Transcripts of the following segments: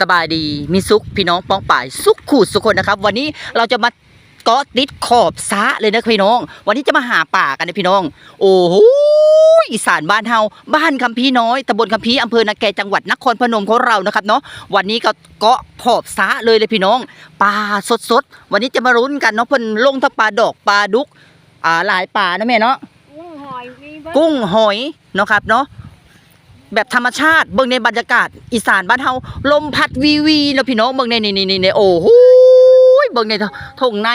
สบายดีมีสุขพี่น้องป้องป่ายสุขขู่สุขคนนะครับ วันนี้เราจะมาเกาะติดขอบสระเลยนะพี่น้อง วันนี้จะมาหาป่ากันนะพี่น้อง โอ้โหอีสานบ้านเฮาบ้านคำพีน้อยตำบลคำพีอำเภอนาแกจังหวัดนครพนมของเรานะครับเนาะวันนี้ก็เกาะขอบสระเลยเลยพี่น้องปลาสดๆวันนี้จะมารุ้นกันเนาะเพิ่นลงทั้งปลาดอกปลาดุกอ่าหลายปลานะแม่เนาะกุ้งหอยมีเบิดกุ้งหอยเนาะครับเนาะ แบบธรรมชาติ เบิ่งในบรรยากาศ อีสานบ้านเฮาลมพัดวีวีนะพี่น้องเบิ่งในนี่นี่นี่โอ้โหเบิ่งในทงใน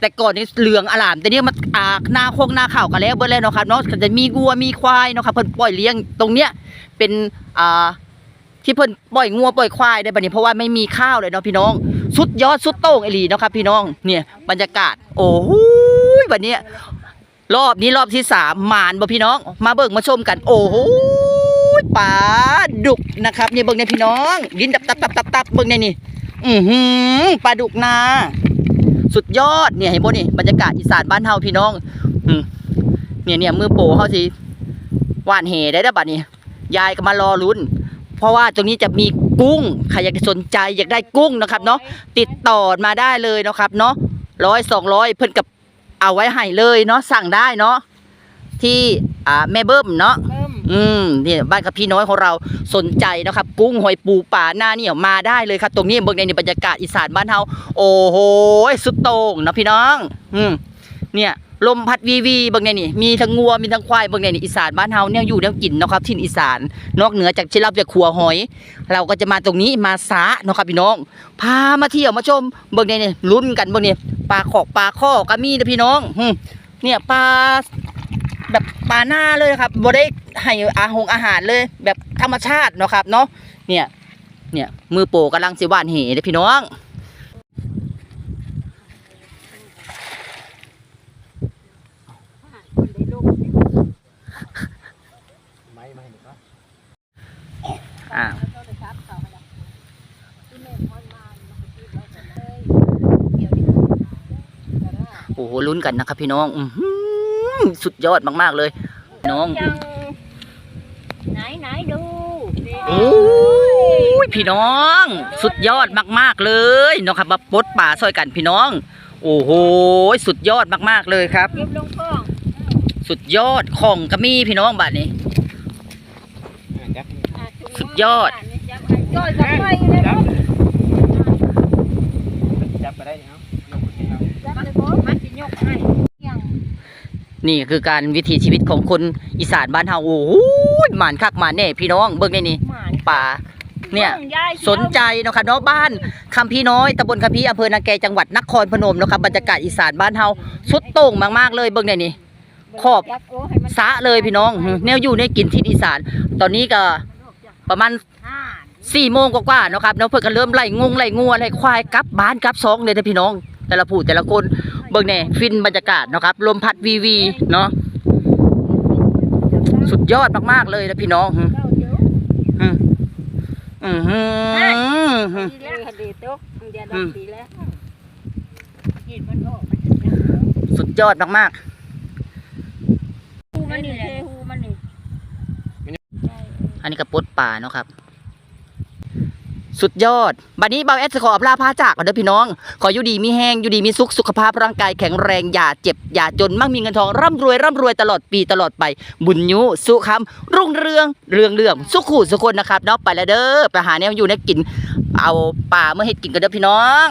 แต่ก่อนนี่เหลืองอลามแต่เนี่ยมันอ่าหน้าโคงหน้าข่าวกันแล้วเบิ่งแล้วเนาะครับเนาะจะมีงัวมีควายเนาะครับเพิ่นปล่อยเลี้ยงตรงเนี้ยเป็นอ่าที่เพิ่นปล่อยงัวปล่อยควายได้บัดนี้เพราะว่าไม่มีข้าวเลยเนาะพี่น้อง สุดยอดสุดโต่งไอหลีเนาะครับพี่น้องเนี่ยบรรยากาศ โอ้โหวันเนี้ยรอบนี้รอบที่สามหมานบ่พี่น้อง มาเบิ่งมาชมกัน โอ้โห ปลาดุกนะครับนี่เบิ่งในพี่น้อง ดินตับตับตับตับตับเบิ่งในนี่อือหือปลาดุกนา สุดยอดเนี่ยเห็นบ่นี่บรรยากาศอีสานบ้านเฮาพี่น้อง อืมเนี่ยเนี่ยมือโปเฮาสิหวานเหได้แล้วบัดนี้ ยายก็มารอลุ้น เพราะว่าตรงนี้จะมีกุ้งใครอยากสนใจอยากได้กุ้งนะครับ เนาะติดต่อมาได้เลยนะครับ เนาะร้อยสองร้อยเพิ่นกับเอาไว้ให้เลยเนาะสั่งได้เนาะที่อ่าแม่เบิ้มเนาะ อืมเนี่ยบ้านกับพี่น้อยของเราสนใจนะครับ กุ้งหอยปูป่าหน้าเนี่ยมาได้เลยครับ ตรงนี้เบิ่งในบรรยากาศอีสานบ้านเฮาโอ้โหสุดโต่งนะพี่น้อง อืมเนี่ยลมพัดวีวีเบิ่งในนี่มีทั้งงัวมีทั้งควายเบิ่งในนี่อีสานบ้านเฮาเนี่ยอยู่แนวกินนะครับถิ่อีสาน นอกเหนือจากที่เราจะขัวหอย เราก็จะมาตรงนี้มาสาเนาะครับพี่น้อง พามาเที่ยวมาชมเบิ่งในนี่ลุ้นกันเบิ่งนี่ปลาขอกปลาข้อก็มีนะพี่น้องเนี่ยปลา แบบปลาหน้าเลยครับบ่ได้ให้อาหงอาหารเลย แบบธรรมชาติเนาะครับเนาะเนี่ย เนี่ยมือโปกำลังสิหว่านเหเด้พี่น้องคนได้ลูกไม่ไม่เห็นปะอ่าโทรศัพท์เขาแล้วที่แม่พรมามันก็คิดไว้ก่อนเลยเดี๋ยวนี้ก็ได้โอ้โหลุ้นกันนะครับพี่น้อง อือ สุดยอดมากๆเลย น้องยังไหนไหนดูโอ้ยพี่น้อง สุดยอดมากๆเลยเนาะครับมาปลดป่าซอยกันพี่น้อง โอ้โหสุดยอดมากๆเลยครับเก็บลงคลองสุดยอดของกระมี่พี่น้องบัดนี้จับอะถุงมืสุดยอด จับไปจ้อยกับไปเลย จั เนาะ บจับไปได้เนาะยกขึ้นเอา จับเลยบ่มันสิยกให้ยัง นี่คือการวิถีชีวิตของคนอีสานบ้านเฮาโอ้โหหมานคักหมานแน่พี่น้องเบิ่งในนี่หมานป่าเนี่ยบิ่งยายสนใจเนาะค่ะเนาะบ้านคำพี่น้อยตำบลคำพี่อำเภอนาแกจังหวัดนครพนมเนาะครับบรรยากาศอีสานบ้านเฮาสุดโต่งมากๆเลยเบิ่งในนี่ขอบจัโให้มันสะเลยพี่น้องหึแนวอยู่ในกินที่อีสาน ตอนนี้ก็ประมาณห้าสี่โมงกว่าๆเนาะครับเนาะเพิ่นก็เริ่มไล่งงไล่งัวไล่ควายกลับบ้านกลับซองเลยนะพี่น้อง แต่ละผู้แต่ละคน เบิ่งแน่ฟินบรรยากาศเนาะครับ ลมพัดวีวีเนาะสุดยอดมากๆเลยนะพี่น้องอืมอืมอืมอืมดีแล้วดีตกเดี๋ยอดมันออกมันจะยังสุดยอดมากมันนี่เทหูมันนี่ๆอันนี้ก็ปลดป่าเนาะครับ สุดยอด บัดนี้เบาแอดจะขออำลาพาจากก่อนเด้อพี่น้อง ขออยู่ดีมีแห้งอยู่ดีมีสุข สุขภาพร่างกายแข็งแรง อย่าเจ็บ อย่าจน มั่งมีเงินทอง ร่ำรวย ร่ำรวยตลอดปีตลอดไป บุญยุสุขคำรุ่งเรือง เรืองเรือง สุขขู่สุขคนนะครับเนาะ ไปแล้วเด้อ ไปหาแนวอยู่ในกิน เอาป่าเมื่อเฮ็ดกินกันเด้อพี่น้อง